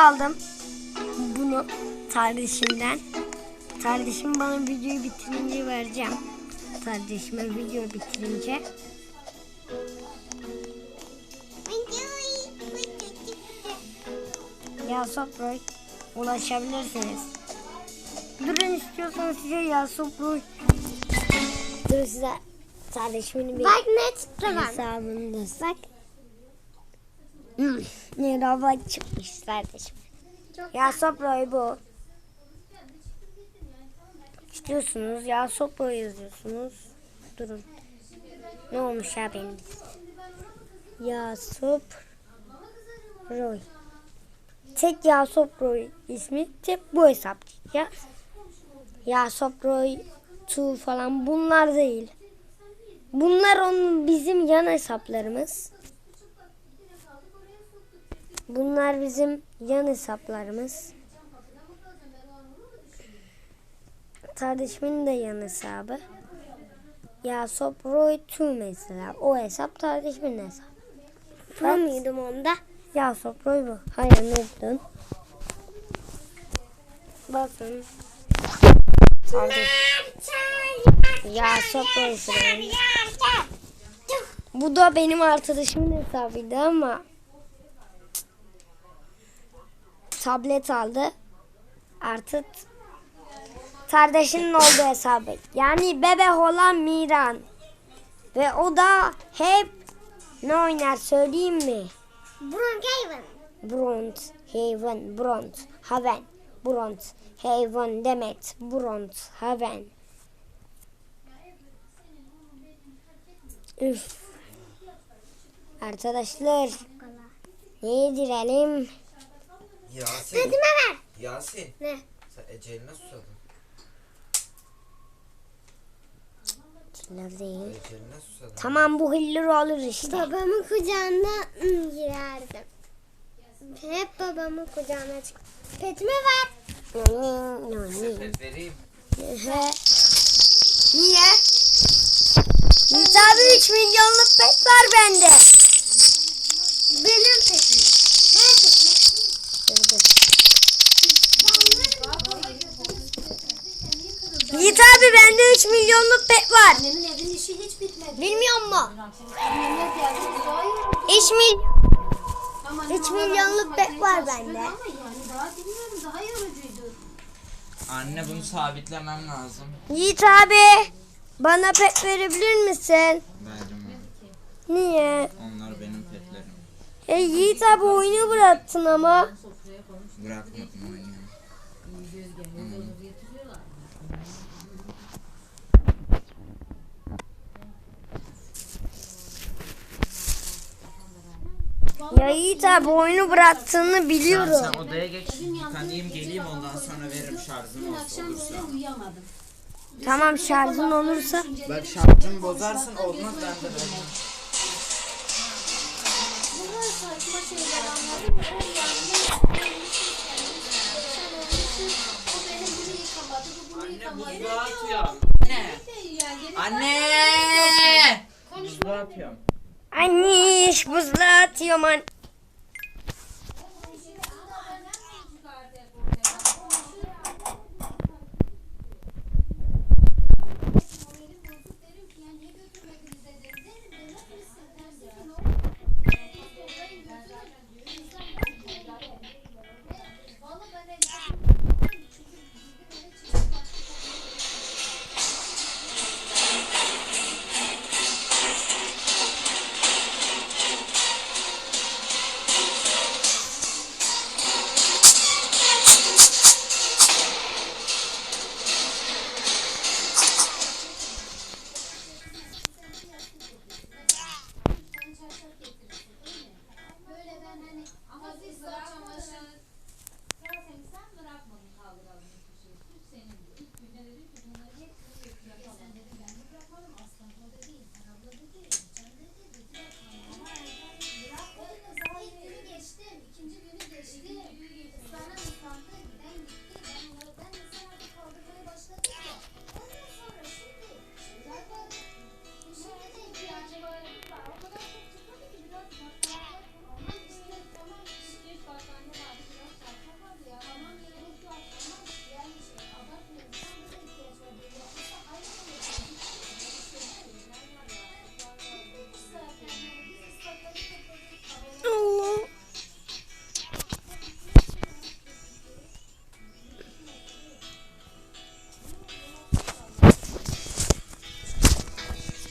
aldım bunu kardeşimden. Kardeşim bana videoyu bitirince vereceğim. Kardeşime video bitirince. Ya Soproy ulaşabilirsiniz. Durun istiyorsanız size ya Soproy. Dur size kardeşimin bir Bak ne hesabını destek. Ne robot çıkmış kardeşim. Çok Ya Soproy bu. İstiyorsunuz ya Soproy yazıyorsunuz. Durun. Ne olmuş ya benim? Ya Soproy. Tek ya Soproy ismi tek bu hesap ya. Ya Soproy 2 falan bunlar değil. Bunlar onun bizim yan hesaplarımız. Bunlar bizim yan hesaplarımız. Kardeşimin de yan hesabı. Ya Soproy 2 mesela. O hesap kardeşimin hesabı. Pro muydum onda? Ya Soproy bu. Hayır ne diyorsun? Bakın. Kardeş. Ya Soproy. Bu da benim arkadaşımın hesabıydı ama tablet aldı. Artık kardeşinin olduğu hesabı. Yani bebek olan Miran. Ve o da hep ne oynar söyleyeyim mi? Brookhaven. Bronze, Haven, Bronze, Haven, Bronze, Haven, Demet, Bronze, Haven. Üf. Arkadaşlar ne yedirelim? Yasin. Dedime ver. Yasin. Ne? Sen eceline susadın. Değil. Eceline susadın. Tamam bu hiller olur işte. Babamın kucağına ım, girerdim. Hep babamın kucağına çık. Petime ver. Sepet vereyim. He. Niye? Biz abi 3 milyonluk pet var bende. Benim petim. Ver petime. Yiğit abi bende 3 milyonluk pet var. Annemin evin işi hiç bitmedi. Bilmiyor mu? Annemler geldi daha iyi oldu. 3 milyon. Üç annem milyonluk pet var bende. çalıştırdı Ama yani daha bilmiyorum daha yorucuydu. Anne bunu sabitlemem lazım. Yiğit abi bana pet verebilir misin? Verdim Niye? Onlar benim petlerim. E Yiğit abi oyunu bıraktın ama. Bırakmadım Ya Yiğit abi oyunu bıraktığını Sen, biliyorum. sen odaya geç. Yıkanayım geleyim ondan sonra veririm şarjım Dün olsa akşam olursa. böyle uyuyamadım. Tamam şarjın olursa. Bak şarjımı bozarsın olmaz ben de veririm. Yıkamadı. Buzluğa atıyorum. Ne? Yani Anne! Buzluğa atıyorum. Anniş buzluğa atıyorum an.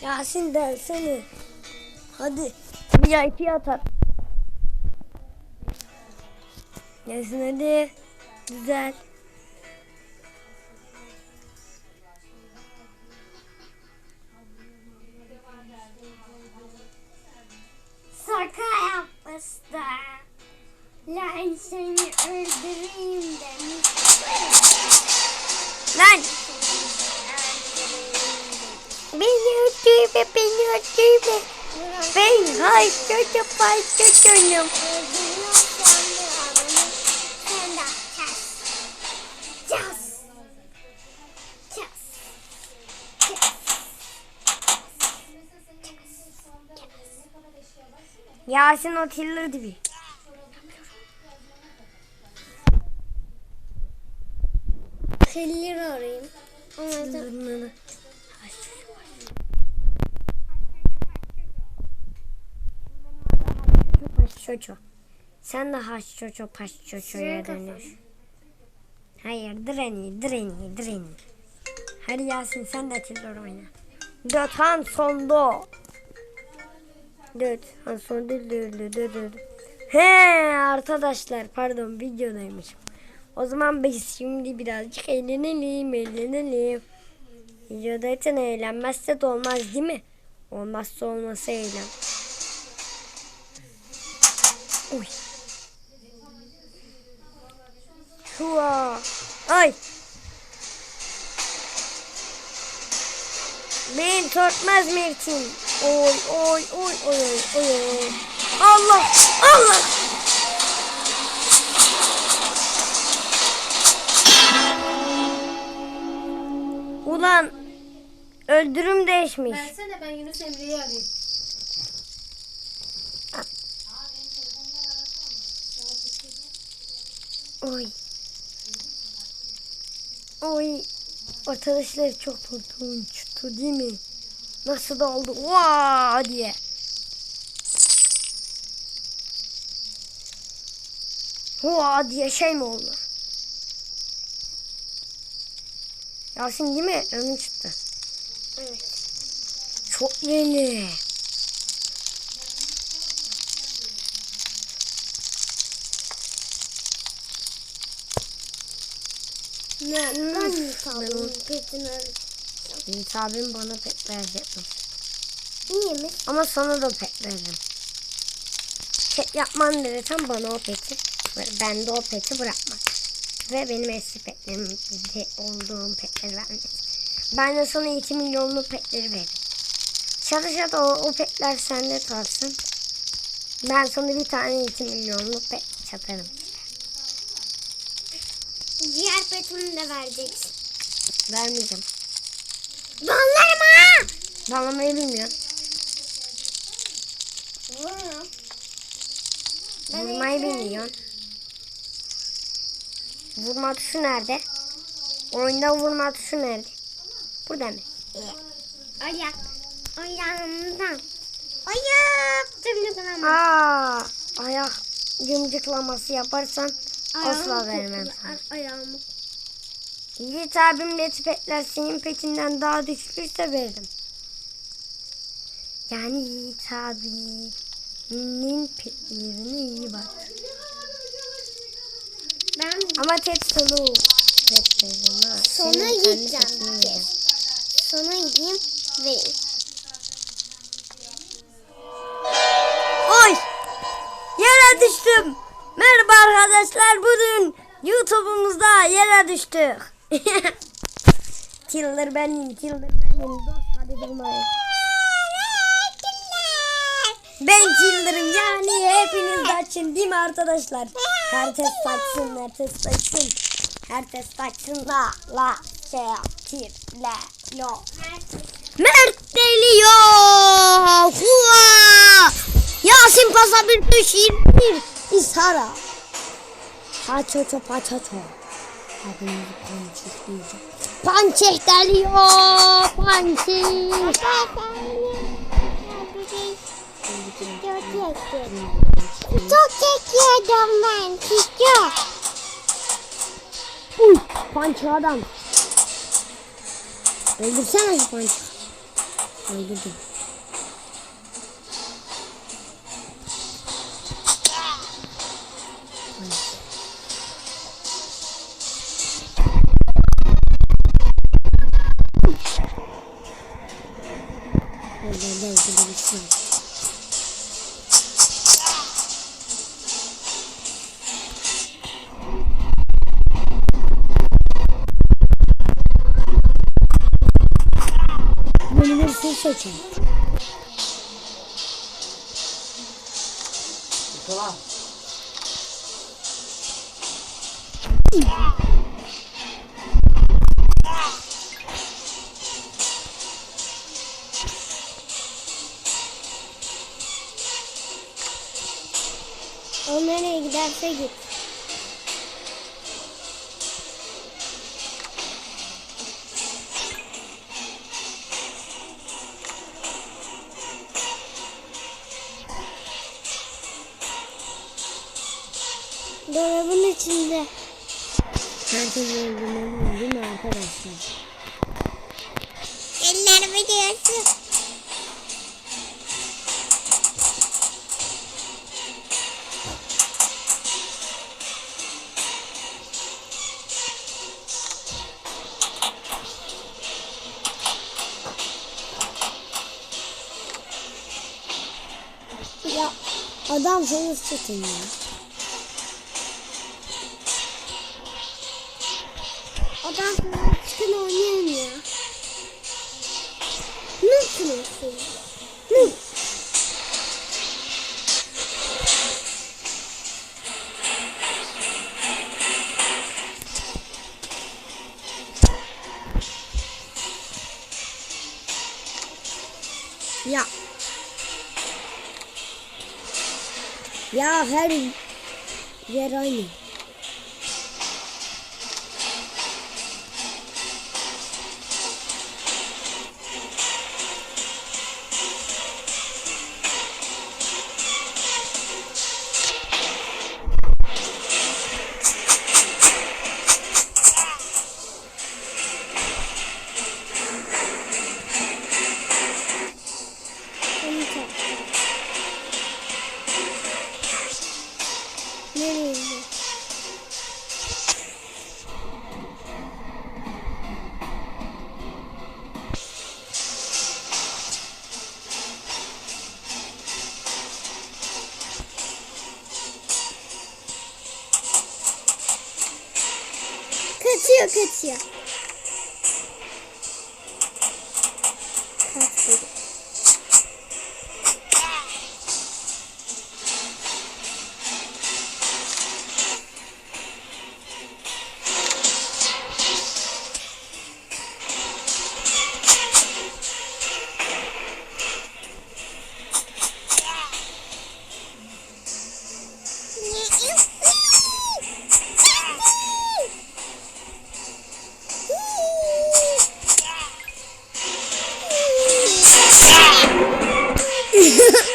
Yasin dersene. Hadi. VIP atar. Yasin hadi. Güzel. Yasin o tiller gibi. Kıllir arayayım. Tıllarını. Paşçoço. Sen de haşçoço paşçoçoya Senin dönüş. Hayır direni direni direni. Hadi Yasin sen de tiller oyna. Dört han Dört han sondu. Dört. He arkadaşlar pardon videodaymışım. O zaman biz şimdi birazcık eğlenelim eğlenelim. Videodayken eğlenmezse de olmaz değil mi? Olmazsa olmasa eğlen. Uy. Hua. Ay. Ben tutmaz Mert'in. Oy oy oy oy oy oy. Allah Allah. Ulan öldürüm değişmiş. Versene ben Yunus Emre'yi arayayım. Oy. Oy. Arkadaşlar çok korkunçtu değil mi? Nasıl da oldu? Vaa diye. Vaa diye şey mi oldu? Yasin değil mi? Önüm çıktı. Evet. Çok yeni. Ne, ben yıkadım. Yiğit abim bana pek verecekmiş. İyi mi? Ama sana da pet veririm. Pet yapman dersen bana o peti, ben de o peti bırakmak. Ve benim eski petlerim olduğum petleri vermek. Ben de sana 2 milyonlu petleri veririm. Çatı çatı o, o petler sende kalsın. Ben sana bir tane 2 milyonlu pet çatarım. Diğer petini de vereceksin. Vermeyeceğim. Donlarım Bağlamayı bilmiyorum. Vururum. Vurmayı bilmiyorsun. Vurma tuşu nerede? Oyunda vurma tuşu nerede? Burada mı? Ayak. Ayağımdan. Ayak. Tırnaklarım. Aa, ayak gımcıklaması yaparsan asla vermem sana. Ayağımı. Yiğit abim net petler senin petinden daha düşürse veririm. Yani Yiğit abinin petlerine iyi bak. Ben Ama tek solu pet veririm ha. Sonra Senin kendi yiyeceğim petini veririm. gideyim vereyim. Oy! Yere düştüm. Merhaba arkadaşlar. Bugün YouTube'umuzda yere düştük. Tiller benim, tiller benim. Dost hadi durmayın. Ben killer'ım yani hepiniz de açın değil mi arkadaşlar? Herkes açsın, herkes açsın. Herkes açsın la la şey tir la lo. Mert geliyor. Hua! Yasin pasa bir düş bir ishara. Paçoço paçoço. Abimizi pançekleyeceğim. Pançek geliyor. Pançek. Çok çekiyordum ben. Çekiyor. Uy pançı adam. Öldürsene şu pançı. Öldürdüm. Öldü öldü öldü bitsin. Beni arkadaşlar? Ellerimi diyorsun. Ya adamsanız çıkın ya. Olsun? Hı. Ya. Ya her yer aynı. Nereye Yeah.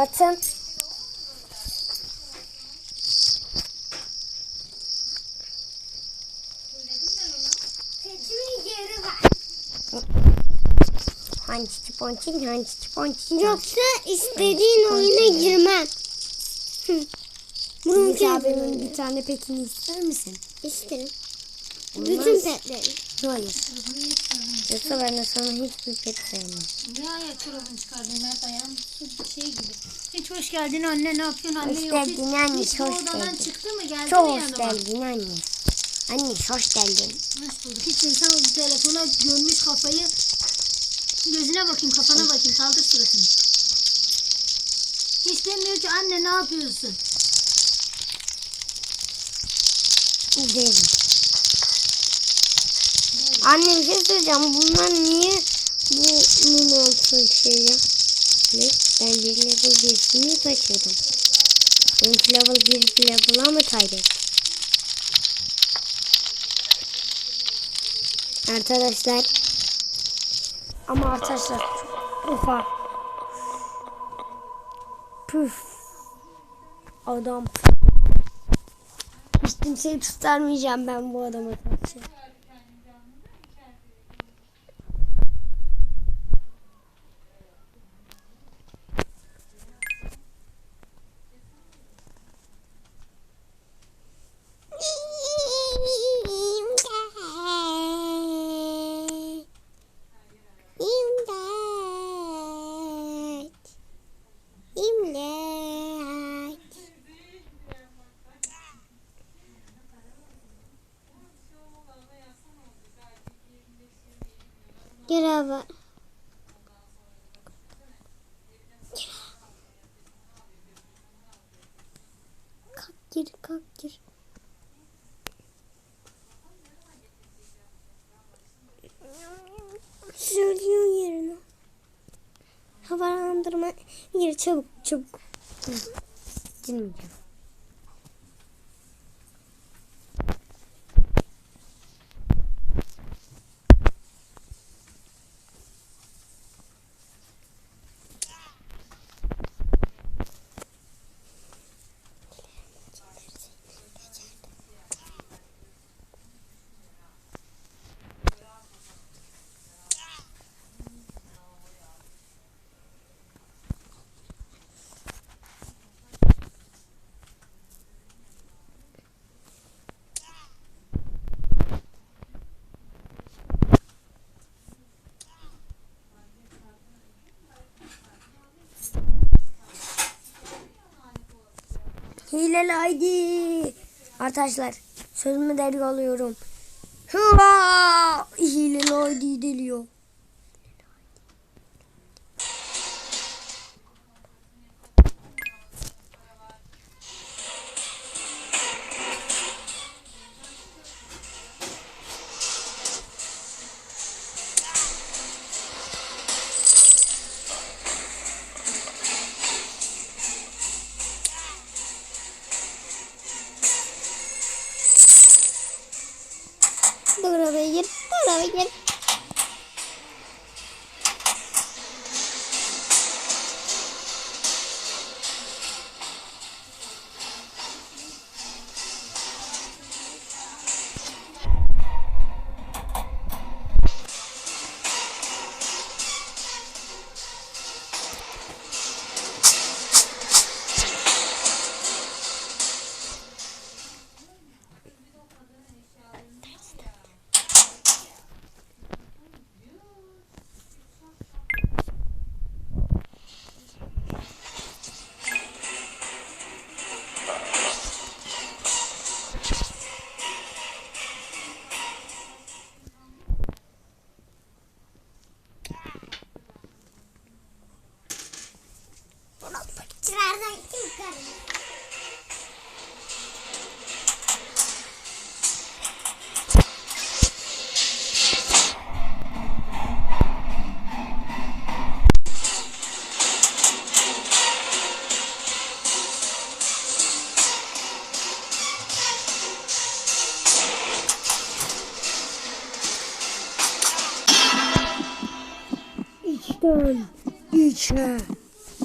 Ver. Hançici ponçin, hançici ponçin. Yoksa istediğin oyuna girmem. Bunun abimin bir tane petini ister misin? İsterim. Bütün petleri. Hayır. Yoksa ben de sana hiçbir pet sevmem. Ne ayak çorabını çıkardın Mert ayağın su şey gibi. Hiç hoş geldin anne ne yapıyorsun anne Hoş yok. geldin hiç, anne, hiç hoş geldin. çıktı mı geldi Çok mi hoş yanıma? geldin anne. Anne hoş geldin. Hoş bulduk. Hiç insan telefona gömmüş kafayı. Gözüne bakayım kafana bakayım kaldır suratını. Hiç demiyor ki anne ne yapıyorsun? Dedim. Anne bir şey söyleyeceğim. Bunlar niye Bunun olsun şey ya. Ne? Ben bir level birisini kaçırdım. Benimki level bir level'a mı kaybettim? Arkadaşlar. Ama arkadaşlar ufak. Püf. Adam. Hiç kimseyi tutarmayacağım ben bu adama karşı. İmdat. İmdat. Gel abi. Kalk gir, kalk gir. Söylüyor yerine. Havalandırma yeri çabuk çabuk. Girmeyeceğim. Hileli haydi. Arkadaşlar sözümü deri alıyorum. Hıva! Hileli haydi deliyor.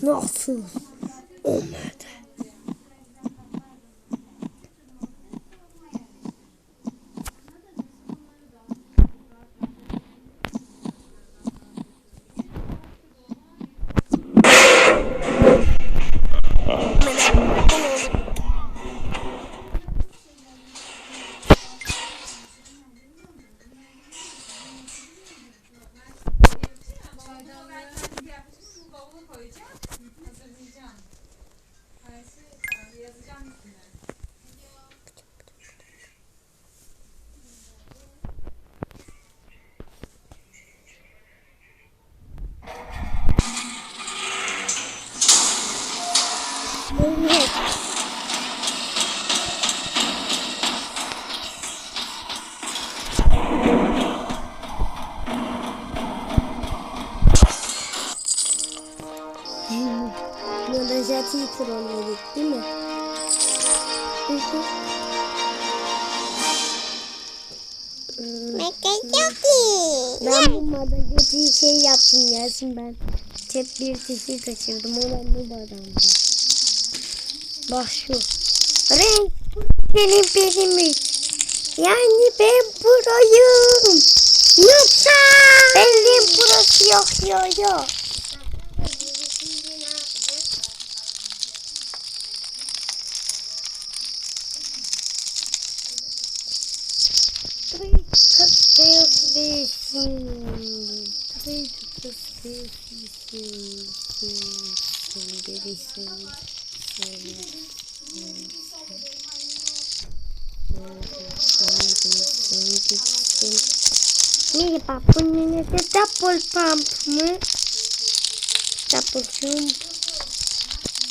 Nasıl Yazacağım isimleri. Yasin ben. Hep bir kişi kaçırdım. O ben bu badamda. Bak şu. Renk benim benim. Yani ben burayım. Yoksa benim burası yok yok yok. Three cocktails racing. Adı double pump mı? Double jump.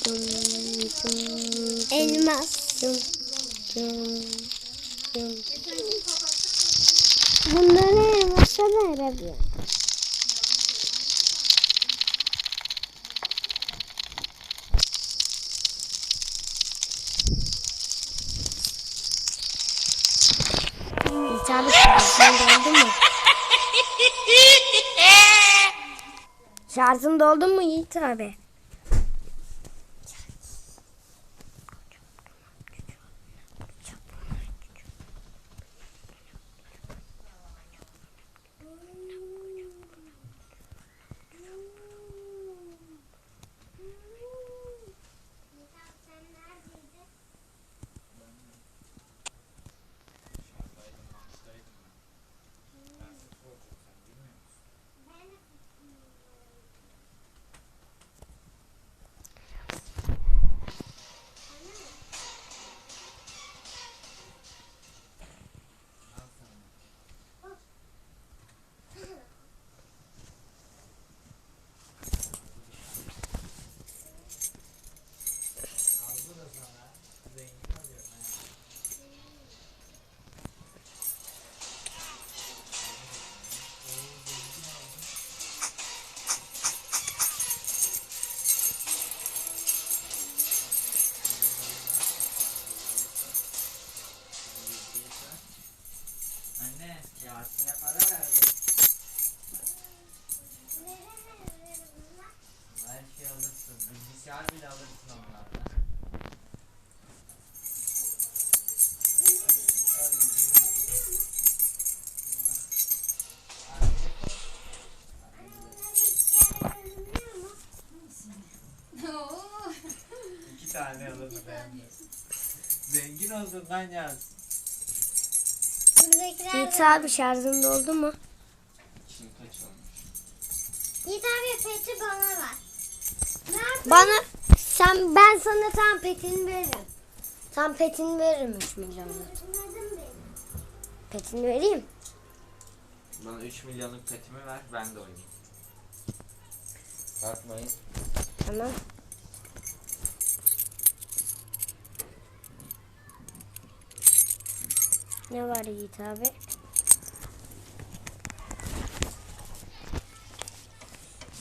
Dum, dum, dum, Elmas. dum, dum, dum. Bunları elmasa da arabıyor. Şarjın doldu mu? Şarjın doldu mu Yiğit abi? Zengin oldun lan Yasin. Buradakiler Yiğit abi şarjın doldu mu? Şimdi kaç olmuş? Yiğit abi peti bana ver. Nerede? Bana sen ben sana tam petini veririm. Tam petini veririm 3 milyonluk. Petini vereyim. Bana 3 milyonluk petimi ver ben de oynayayım. Bakmayın. Tamam. Ne var Yiğit abi?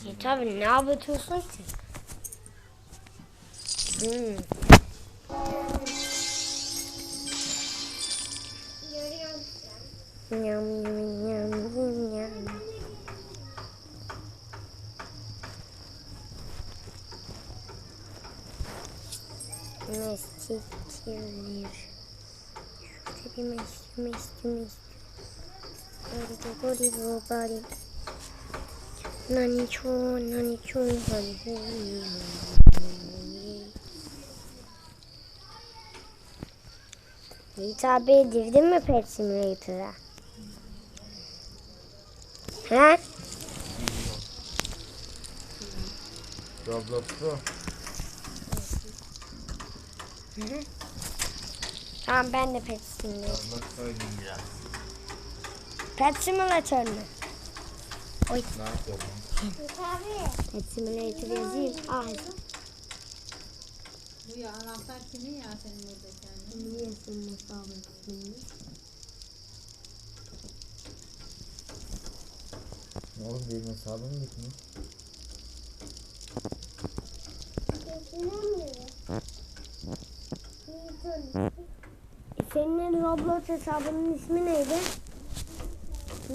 Yiğit abi ne yapıyorsun ki? Hmm. Görüyorum. Yam yam yam yam. Mestikler. Şurada bir mestik mestik mestik. Gorigo gorigo bari. Nani ço nani ço hani Yiğit abi girdin mi Pet Simulator'a? He? Roblox'u. Tamam ben de Pet Simulator. Roblox oynayacağım. Pet Simulator mu? Ne yapıyorsun? Yiğit abi. Pet Simulator yazayım. Ah. Bu ya anahtar kimin ya senin anne? Niye senin hesabın ismini? Oğlum benim hesabım gitmiş. Götüremiyor. Senin Roblox hesabının ismi neydi? Hı?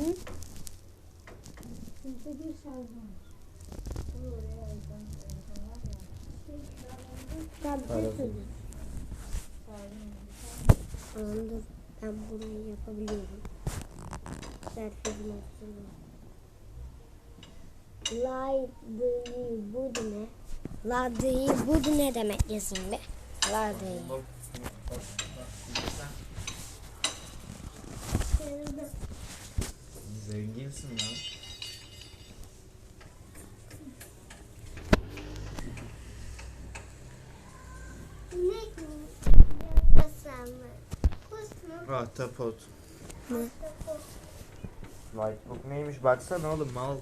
Ya bir şey söyleyeyim. Anladım. Ben burayı yapabiliyorum. Serfizim olsun. Laydığı bu ne? Laydığı bu ne demek yazayım be? Laydığı. Zenginsin lan. Ahtapot. Ne? Lightbook neymiş baksana oğlum mal.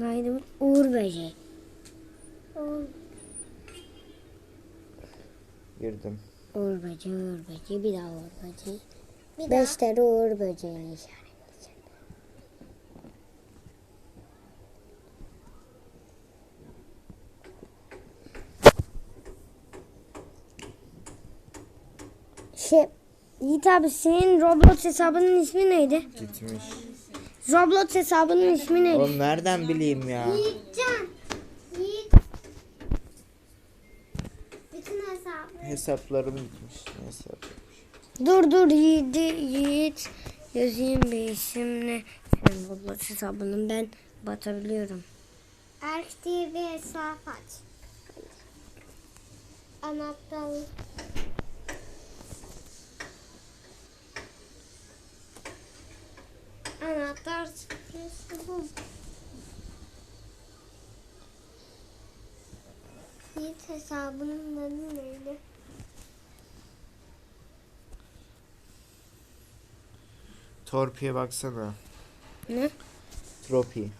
Laydım uğur böceği. Girdim. Uğur böceği, uğur böceği, bir daha uğur böceği. Bir Beş tane uğur böceğini işaretleyeceğim. Şey, Yiğit abi senin Roblox hesabının ismi neydi? Gitmiş. Roblox hesabının ismi neydi? Oğlum nereden bileyim ya? Yiğitcan. Yiğit. Bütün hesabı. Hesaplarım gitmiş. Ne hesap? Dur dur Yiğit, Yiğit. Yazayım bir isimle. Senin Roblox hesabının ben batabiliyorum. Erk diye bir hesap aç. Anahtar. Anahtar süresi bu. Yiğit hesabının adı neydi? Torpi'ye baksana. Ne? Tropi.